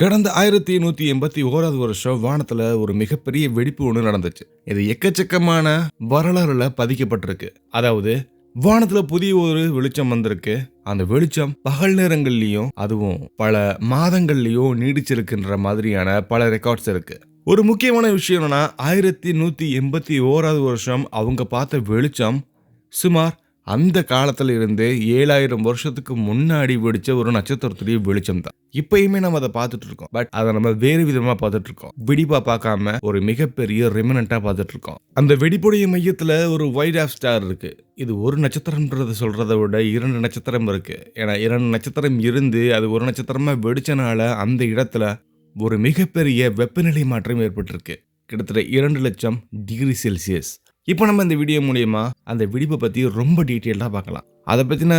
கடந்த ஆயிரத்தி நூத்தி எண்பத்தி ஓராவது வருஷம் வானத்துல ஒரு மிகப்பெரிய வெடிப்பு ஒன்று நடந்துச்சு. இது எக்கச்சக்கமான வரலாறுல பதிக்கப்பட்டிருக்கு. அதாவது வானத்துல புதிய ஒரு வெளிச்சம் வந்திருக்கு. அந்த வெளிச்சம் பகல் நேரங்கள்லயும் அதுவும் பல மாதங்கள்லயும் நீடிச்சிருக்குன்ற மாதிரியான பல ரெக்கார்ட்ஸ் இருக்கு. ஒரு முக்கியமான விஷயம் என்னன்னா ஆயிரத்தி நூத்தி எண்பத்தி ஓராவது வருஷம் அவங்க பார்த்த வெளிச்சம் சுமார் அந்த காலத்துல இருந்து ஏழாயிரம் வருஷத்துக்கு முன்னாடி வெடிச்ச ஒரு நட்சத்திரத்துடைய வெளிச்சம் தான். இப்பயுமே நம்ம அதை பார்த்துட்டு இருக்கோம். பட் அதை நம்ம வேறு விதமா பார்த்துட்டு இருக்கோம். வெடிப்பா பார்க்காம ஒரு மிகப்பெரிய ரெமினண்டா பார்த்துட்டு இருக்கோம். அந்த வெடிப்புடைய மையத்துல ஒரு ஒயிட் ஆஃப் ஸ்டார் இருக்கு. இது ஒரு நட்சத்திரம்ன்றத சொல்றதை விட இரண்டு நட்சத்திரம் இருக்கு. ஏன்னா இரண்டு நட்சத்திரம் இருந்து அது ஒரு நட்சத்திரமா வெடிச்சனால அந்த இடத்துல ஒரு மிகப்பெரிய வெப்பநிலை மாற்றம் ஏற்பட்டிருக்கு. கிட்டத்தட்ட இரண்டு லட்சம் டிகிரி செல்சியஸ். இப்போ நம்ம இந்த வீடியோ மூலியமா அந்த வெடிப்பை பற்றி ரொம்ப டீட்டெயிலாக பார்க்கலாம். அதை பற்றின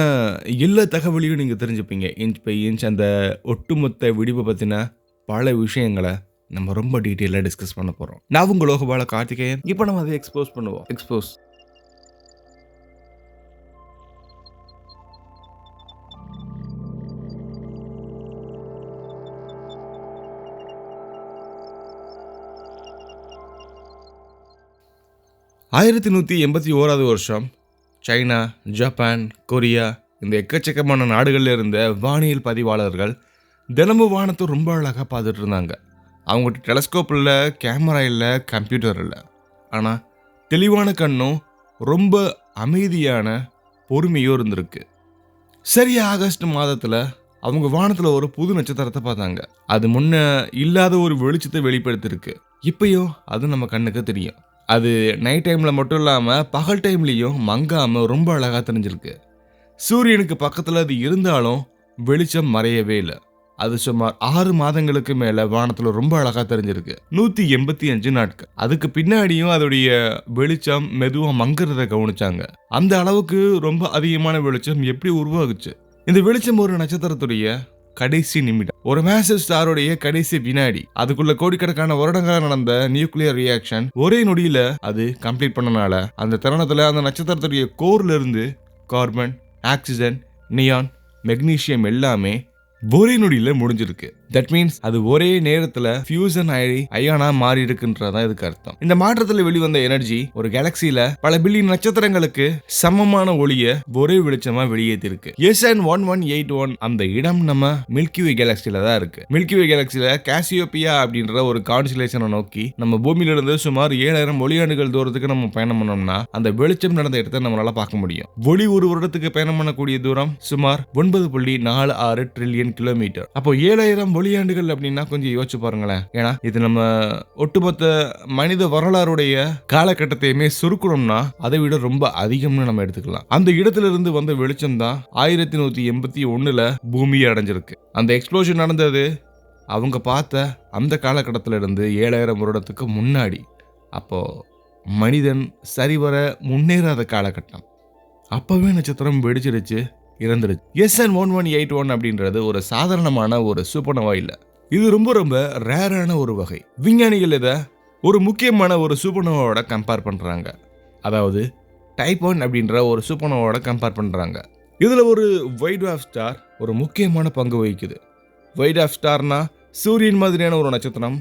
எல்லா தகவலையும் நீங்கள் தெரிஞ்சுப்பீங்க. இன்ச் பை இன்ச் அந்த ஒட்டுமொத்த வெடிப்பை பற்றின பல விஷயங்களை நம்ம ரொம்ப டீட்டெயிலாக டிஸ்கஸ் பண்ண போகிறோம் நான் உங்கள் லோகபால கார்த்திகேயன். இப்போ நம்ம அதை எக்ஸ்போஸ் பண்ணுவோம். எக்ஸ்போஸ் ஆயிரத்தி நூற்றி எண்பத்தி ஓராவது வருஷம் சைனா ஜப்பான் கொரியா இந்த எக்கச்சக்கமான நாடுகளில் இருந்த வானியல் பதிவாளர்கள் தினமும் வானத்தை ரொம்ப அழகாக பார்த்துட்டு இருந்தாங்க. அவங்ககிட்ட டெலஸ்கோப் இல்லை கேமரா இல்லை கம்ப்யூட்டர் இல்லை. ஆனால் தெளிவான கண்ணும் ரொம்ப அமைதியான பொறுமையும் இருந்திருக்கு. சரி ஆகஸ்ட் மாதத்தில் அவங்க வானத்தில் ஒரு புது நட்சத்திரத்தை பார்த்தாங்க. அது முன்ன இல்லாத ஒரு வெளிச்சத்தை வெளிப்படுத்திருக்கு இப்பயும் அது நம்ம கண்ணுக்கு தெரியும். அது நைட் டைமில் மட்டும் இல்லாமல் பகல் டைம்லேயும் மங்காமல் ரொம்ப அழகாக தெரிஞ்சிருக்கு. சூரியனுக்கு பக்கத்தில் அது இருந்தாலும் வெளிச்சம் மறையவே இல்லை. அது சுமார் ஆறு மாதங்களுக்கு மேலே வானத்தில் ரொம்ப அழகாக தெரிஞ்சிருக்கு. நூற்றி எண்பத்தி அஞ்சு நாட்கள். அதுக்கு பின்னாடியும் அதோடைய வெளிச்சம் மெதுவாக மங்குறத கவனிச்சாங்க. அந்த அளவுக்கு ரொம்ப அதிகமான வெளிச்சம் எப்படி உருவாகுச்சு? இந்த வெளிச்சம் ஒரு நட்சத்திரத்துடைய கடைசி நிமிடம். ஒரு மேசிவ் ஸ்டாருடைய கடைசி வினாடி. அதுக்குள்ள கோடிக்கணக்கான வருடங்களாக நடந்த நியூக்ளியர் ரியாக்ஷன் ஒரே நொடியில அது கம்ப்ளீட் பண்ணனால அந்த தருணத்துல அந்த நட்சத்திரத்துடைய கோர்ல இருந்து கார்பன் ஆக்சிஜன் நியான் மெக்னீசியம் எல்லாமே ஒரே நொடியில முடிஞ்சிருக்கு. தட் மீன்ஸ் அது ஒரே நேரத்துல ஃபியூசன் ஆகி அயானா மாறி இருக்குன்றதான் இதுக்கு அர்த்தம். இந்த மாற்றத்துல வெளிவந்த எனர்ஜி ஒரு கேலக்சியில பல பில்லியன் நட்சத்திரங்களுக்கு சமமான ஒளிய ஒரே வெளிச்சமா வெளியேற்றிருக்கு. SN one one eight one அந்த இடம் நம்ம மில்கிவே கேலக்சியில தான் இருக்கு. மில்கிவே கேலக்சியில கேசியோபியா அப்படின்ற ஒரு கான்சிலேஷனை நோக்கி நம்ம பூமியில இருந்து சுமார் ஏழாயிரம் ஒளியாண்டுகள் தூரத்துக்கு நம்ம பயணம் பண்ணோம்னா அந்த வெளிச்சம் நடந்த இடத்தை நம்மளால பார்க்க முடியும். ஒளி ஒரு வருடத்துக்கு பயணம் பண்ணக்கூடிய தூரம் சுமார் ஒன்பது புள்ளி நாலு ஆறு ட்ரில்லியன் கிலோமீட்டர் அப்போ ஏழாயிரம் ஒளியாண்டுகள் அப்படின்னா கொஞ்சம் யோசிச்சு பாருங்களேன். ஏன்னா இது நம்ம ஒட்டுமொத்த மனித வரலாறுடைய காலகட்டத்தையுமே சுருக்கணும்னா அதை விட ரொம்ப அதிகம்னு நம்ம எடுத்துக்கலாம். அந்த இடத்துல இருந்து வந்த வெளிச்சம் தான் ஆயிரத்தி நூத்தி எண்பத்தி ஒண்ணுல பூமியை அடைஞ்சிருக்கு. அந்த எக்ஸ்ப்ளோஷன் நடந்தது அவங்க பார்த்த அந்த காலகட்டத்தில் இருந்து ஏழாயிரம் வருடத்துக்கு முன்னாடி. அப்போ மனிதன் சரிவர முன்னேறாத காலகட்டம். அப்பவே நட்சத்திரம் வெடிச்சிருச்சு. இறந்துருச்சு SN one one eight one அப்படின்றது ஒரு சாதாரணமான ஒரு சூப்பர்னோவா இல்லை. இது ரொம்ப ரொம்ப ரேரான ஒரு வகை. விஞ்ஞானிகள் இதை ஒரு முக்கியமான ஒரு சூப்பர்னோவோட கம்பேர் பண்ணுறாங்க அதாவது டைப் ஒன் அப்படின்ற ஒரு சூப்பர்னோவோட கம்பேர் பண்ணுறாங்க இதில் ஒரு வைட் ஆஃப் ஸ்டார் ஒரு முக்கியமான பங்கு வகிக்குது. வைட் ஆஃப் ஸ்டார்னா சூரியன் மாதிரியான ஒரு நட்சத்திரம்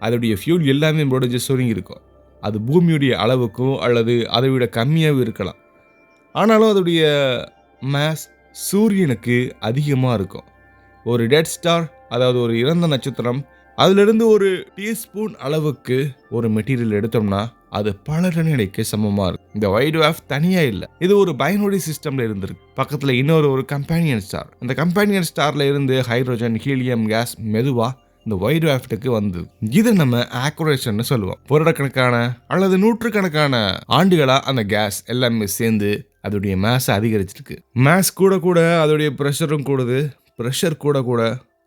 அதோடைய ஃபியூல் எல்லாமே முடிஞ்சு சுருங்கி இருக்கும். அது பூமியுடைய அளவுக்கும் அல்லது அதை விட கம்மியாகவும் இருக்கலாம். ஆனாலும் அதோடைய மேஸ் சூரியனுக்கு அதிகமாக இருக்கும். ஒரு டெட் ஸ்டார் அதாவது ஒரு இறந்த நட்சத்திரம் அதிலிருந்து ஒரு டீஸ்பூன் அளவுக்கு ஒரு மெட்டீரியல் எடுத்தோம்னா அது பல டன் சமமாக இருக்கும். இந்த வைட் வேஃப் தனியாக இல்லை. இது ஒரு பைனோடி சிஸ்டமில் இருந்திருக்கு. பக்கத்தில் இன்னொரு ஒரு கம்பேனியன் ஸ்டார் அந்த கம்பேனியன் ஸ்டாரில் இருந்து ஹைட்ரோஜன் ஹீலியம் கேஸ் மெதுவாக இந்த ஒயிட் வேஃப்ட்டுக்கு வந்தது இது நம்ம ஆக்குரேஷன் சொல்லுவோம். வருடக்கணக்கான அல்லது நூற்றுக்கணக்கான ஆண்டுகளா அந்த கேஸ் எல்லாமே சேர்ந்து அதோடைய மேஸ் அதிகரிச்சிருக்கு. மேஸ் கூட கூட அதோடைய ப்ரெஷரும் கூடுது. ப்ரெஷர் கூட கூட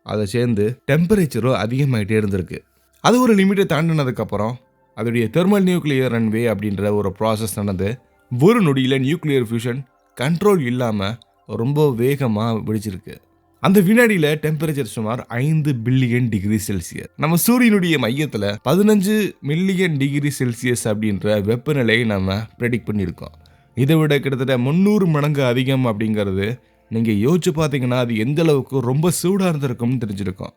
அதை சேர்ந்து டெம்பரேச்சரும் அதிகமாகிட்டே இருந்திருக்கு. அது ஒரு லிமிட்டை தாண்டினதுக்கப்புறம் அதோடைய தெர்மல் நியூக்ளியர் ரன்வே அப்படின்ற ஒரு ப்ராசஸ் நடந்து ஒரு நொடியில் நியூக்ளியர் ஃபியூஷன் கண்ட்ரோல் இல்லாமல் ரொம்ப வேகமாக வெடிச்சிருக்கு. அந்த வினாடியில் டெம்பரேச்சர் சுமார் ஐந்து பில்லியன் டிகிரி செல்சியஸ் நம்ம சூரியனுடைய மையத்தில் பதினஞ்சு மில்லியன் டிகிரி செல்சியஸ் அப்படின்ற வெப்பநிலையை நம்ம ப்ரெடிக்ட் பண்ணியிருக்கோம். இதை விட கிட்டத்தட்ட முந்நூறு மடங்கு அதிகம் அப்படிங்கிறது நீங்கள் யோசிச்சு பார்த்தீங்கன்னா அது எந்த அளவுக்கு ரொம்ப சூடாக இருந்திருக்கும்னு தெரிஞ்சிருக்கும்.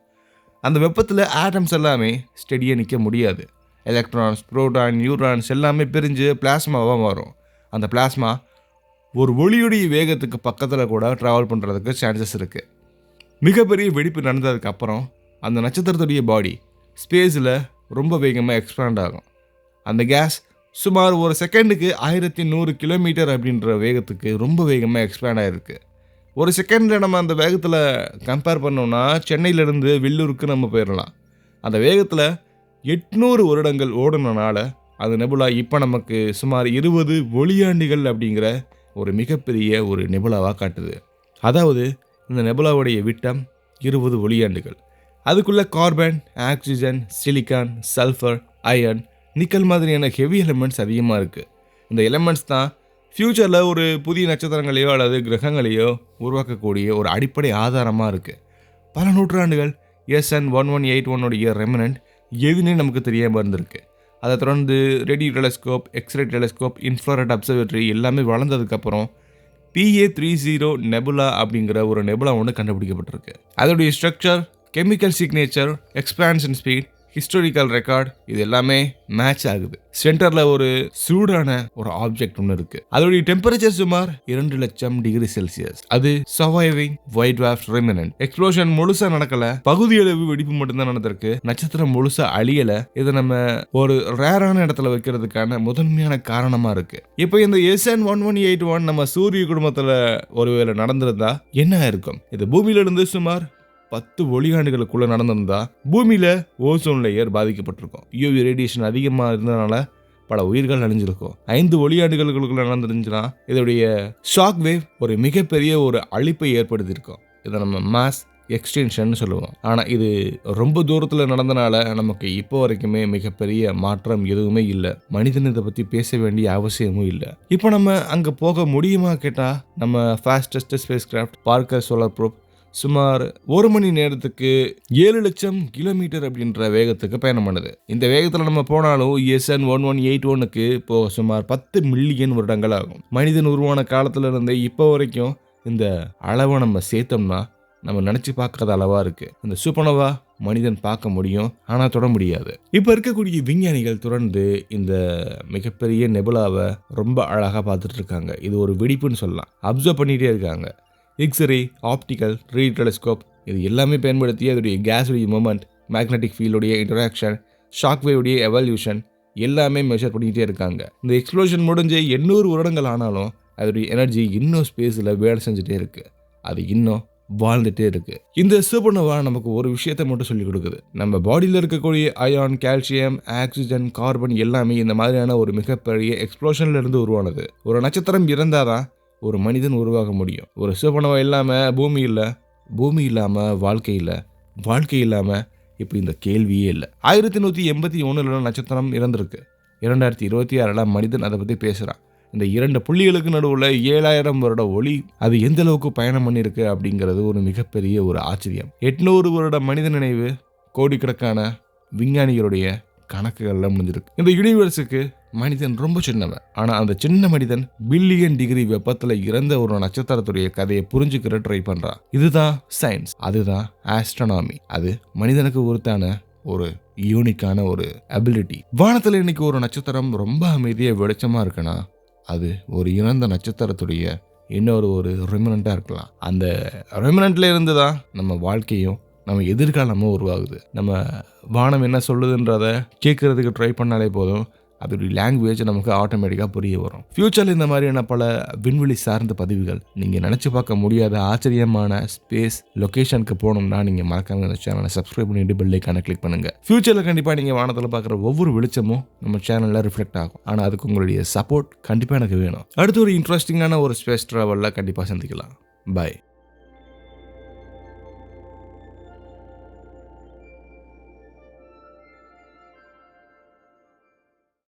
அந்த வெப்பத்தில் ஆட்டம்ஸ் எல்லாமே ஸ்டெடியாக நிற்க முடியாது. எலக்ட்ரான்ஸ் ப்ரோட்டான் நியூட்ரான்ஸ் எல்லாமே பிரிஞ்சு பிளாஸ்மாவாக மாறும். அந்த பிளாஸ்மா ஒரு ஒளியுடைய வேகத்துக்கு பக்கத்தில் கூட ட்ராவல் பண்ணுறதுக்கு சான்சஸ் இருக்குது மிகப்பெரிய வெடிப்பு நடந்ததுக்கு அப்புறம் அந்த நட்சத்திரத்துடைய பாடி ஸ்பேஸில் ரொம்ப வேகமாக எக்ஸ்பேண்ட் ஆகும். அந்த கேஸ் சுமார் ஒரு செகண்டுக்கு ஆயிரத்தி நூறு கிலோமீட்டர் அப்படின்ற வேகத்துக்கு ரொம்ப வேகமாக எக்ஸ்பேண்ட் ஆகிருக்கு ஒரு செகண்டில் நம்ம அந்த வேகத்தில் கம்பேர் பண்ணோம்னா சென்னையிலேருந்து வெள்ளூருக்கு நம்ம போயிடலாம் அந்த வேகத்தில் எட்நூறு வருடங்கள் ஓடுனனால அது நெபுலா இப்போ நமக்கு சுமார் இருபது ஒளியாண்டுகள் அப்படிங்கிற ஒரு மிகப்பெரிய ஒரு நெபுலாவாக காட்டுது. அதாவது இந்த நெபுலாவுடைய விட்டம் இருபது ஒளியாண்டுகள். அதுக்குள்ளே carbon oxygen silicon sulphur iron nickel மாதிரியான ஹெவி எலிமெண்ட்ஸ் அதிகமாக இருக்குது இந்த எலிமெண்ட்ஸ் தான் ஃப்யூச்சரில் ஒரு புதிய நட்சத்திரங்களையோ அல்லது கிரகங்களையோ உருவாக்கக்கூடிய ஒரு அடிப்படை ஆதாரமாக இருக்குது பல நூற்றாண்டுகள் எஸ்என் ஒன் ஒன் எயிட் ஒன்னுடைய ரெமினன்ட் எதுனே நமக்கு தெரியாமல் இருந்திருக்கு. அதை தொடர்ந்து radio telescope x ray telescope infrared observatory எல்லாமே வளர்ந்ததுக்கப்புறம் பிஏ த்ரீ ஜீரோ நெபுலா அப்படிங்கிற ஒரு நெபுலா ஒன்று கண்டுபிடிக்கப்பட்டிருக்கு. அதோடைய structure chemical signature expansion speed historical record இது எல்லாமே மேட்ச் ஆகுது. சென்டரில் ஒரு சூடான ஒரு ஆப்ஜெக்ட் ஒன்று இருக்கு. அதோடைய டெம்பரேச்சர் சுமார் இரண்டு லட்சம் டிகிரி செல்சியஸ் அது சர்வைவிங் ஒயிட் வாஃப் ரெமினன்ட் எக்ஸ்ப்ளோஷன் முழுசா நடக்கல. பகுதியளவு வெடிப்பு மட்டும்தான் நடந்திருக்கு. நட்சத்திரம் முழுசா அழியல. இது நம்ம ஒரு ரேரான இடத்துல வைக்கிறதுக்கான முதன்மையான காரணமா இருக்கு. இப்போ இந்த SN one one eight one நம்ம சூரிய குடும்பத்துல ஒருவேளை நடந்திருந்தா என்ன இருக்கும் இது பூமியிலிருந்து சுமார் பத்து ஒளியாண்டுகளுக்குள்ளே நடந்திருந்தா பூமியில் ஓசோன் லேயர் பாதிக்கப்பட்டிருக்கும். யூவி ரேடியேஷன் அதிகமாக இருந்ததுனால பல உயிர்கள் அழிஞ்சிருக்கும். ஐந்து ஒளியாண்டுகளுக்குள்ள நடந்துருந்துச்சுன்னா இதோடைய ஷாக் வேவ் ஒரு மிகப்பெரிய ஒரு அழிப்பை ஏற்படுத்தியிருக்கும். இதை நம்ம மாஸ் எக்ஸ்டென்ஷன் சொல்லுவோம். ஆனால் இது ரொம்ப தூரத்தில் நடந்தனால நமக்கு இப்போ வரைக்குமே மிகப்பெரிய மாற்றம் எதுவுமே இல்லை. மனிதன் இதை பற்றி பேச வேண்டிய அவசியமும் இல்லை. இப்போ நம்ம அங்கே போக முடியுமா கேட்டால் நம்ம fastest spacecraft Parker solar probe சுமார் ஒரு மணி நேரத்துக்கு ஏழு லட்சம் கிலோமீட்டர் அப்படின்ற வேகத்துக்கு பயணம் பண்ணுது. இந்த வேகத்தில் நம்ம போனாலும் எஸ்என் ஒன் ஒன் எயிட் ஒன்னுக்கு இப்போ சுமார் பத்து மில்லியன் வருடங்கள் ஆகும். மனிதன் உருவான காலத்துல இருந்தே இப்போ வரைக்கும் இந்த அளவை நம்ம சேர்த்தோம்னா நம்ம நினச்சி பார்க்குறது அளவாக இருக்குது இந்த சூப்பனவா மனிதன் பார்க்க முடியும் ஆனால் தொட முடியாது. இப்போ இருக்கக்கூடிய விஞ்ஞானிகள் தொடர்ந்து இந்த மிகப்பெரிய நெபுலாவை ரொம்ப அழகாக பார்த்துட்டு இருக்காங்க. இது ஒரு வெடிப்புன்னு சொல்லலாம். அப்சர்வ் பண்ணிகிட்டே இருக்காங்க. எக்ஸ்ரே ஆப்டிக்கல் ரீ டெலிஸ்கோப் இது எல்லாமே பயன்படுத்தி அதோடைய கேஸுடைய மூமெண்ட் மேக்னெட்டிக் ஃபீல்டுடைய இன்டராக்ஷன் ஷாக்வேவுடைய எவல்யூஷன் எல்லாமே மெஷர் பண்ணிக்கிட்டே இருக்காங்க. இந்த எக்ஸ்ப்ளோஷன் முடிஞ்சு எண்ணூறு வருடங்கள் ஆனாலும் அதோடைய எனர்ஜி இன்னும் ஸ்பேஸில் வேலை செஞ்சுட்டே இருக்குது அது இன்னும் வாழ்ந்துட்டே இருக்கு. இந்த சூப்பர்னோவா நமக்கு ஒரு விஷயத்தை மட்டும் சொல்லி கொடுக்குது. நம்ம பாடியில் இருக்கக்கூடிய அயான் கால்சியம் ஆக்சிஜன் கார்பன் எல்லாமே இந்த மாதிரியான ஒரு மிகப்பெரிய எக்ஸ்ப்ளோஷன்ல இருந்து உருவானது. ஒரு நட்சத்திரம் இறந்தாதான் ஒரு மனிதன் உருவாக முடியும். ஒரு சூப்பர்னோவா இல்லாமல் பூமி இல்லை பூமி இல்லாமல் வாழ்க்கை இல்லை வாழ்க்கை இல்லாமல் இப்போ இந்த கேள்வியே இல்லை. ஆயிரத்தி நூற்றி எண்பத்தி ஒன்றில் நட்சத்திரம் இறந்திருக்கு. இரண்டாயிரத்தி இருபத்தி ஆறில் மனிதன் அதை பற்றி பேசுகிறான் இந்த இரண்டு புள்ளிகளுக்கு நடுவில் ஏழாயிரம் வருட ஒளி அது எந்த அளவுக்கு பயணம் பண்ணியிருக்கு அப்படிங்கிறது ஒரு மிகப்பெரிய ஒரு ஆச்சரியம். எட்நூறு வருட மனித நினைவு கோடிக்கணக்கான விஞ்ஞானிகளுடைய கணக்குகள்லாம் முடிஞ்சிருக்கு. இந்த யூனிவர்ஸுக்கு மனிதன் ரொம்ப சின்னவன். ஆனால் அந்த சின்ன மனிதன் பில்லியன் டிகிரி வெப்பத்தில் இறந்த ஒரு நட்சத்திரத்துடைய கதையை புரிஞ்சுக்கிற ட்ரை பண்ணுறான் இதுதான் சயின்ஸ் அதுதான் ஆஸ்ட்ரனாமி அது மனிதனுக்கு உறுத்தான ஒரு யூனிக்கான ஒரு அபிலிட்டி வானத்தில் இன்னைக்கு ஒரு நட்சத்திரம் ரொம்ப அமைதியாக வெளிச்சமாக இருக்குன்னா அது ஒரு இறந்த நட்சத்திரத்துடைய இன்னொரு ஒரு ரெமினண்ட்டாக இருக்கலாம். அந்த ரெமினண்ட்ல இருந்து தான் நம்ம வாழ்க்கையும் நம்ம எதிர்காலமும் உருவாகுது. நம்ம வானம் என்ன சொல்லுதுன்றதை கேட்கறதுக்கு ட்ரை பண்ணாலே போதும். அதோடைய லாங்குவேஜ் நமக்கு ஆட்டோமேட்டிக்காக புரிய வரும். ஃப்யூச்சரில் இந்த மாதிரியான பல விண்வெளி சார்ந்த பதிவுகள் நீங்கள் நினச்சி பார்க்க முடியாத ஆச்சரியமான ஸ்பேஸ் லொக்கேஷனுக்கு போகணும்னா நீங்கள் மறக்காம இந்த சேனலை சப்ஸ்கிரைப் பண்ணிட்டு பெல் ஐக்கானை கிளிக் பண்ணுங்கள் ஃப்யூச்சரில் கண்டிப்பாக நீங்கள் வானத்தில் பார்க்குற ஒவ்வொரு வெளிச்சமும் நம்ம சேனலில் ரிஃப்ளெக்ட் ஆகும். ஆனால் அதுக்கு உங்களுடைய சப்போர்ட் கண்டிப்பாக எனக்கு வேணும். அடுத்து ஒரு இன்ட்ரெஸ்டிங்கான ஒரு ஸ்பேஸ் ட்ராவலில் கண்டிப்பாக சந்திக்கலாம். பை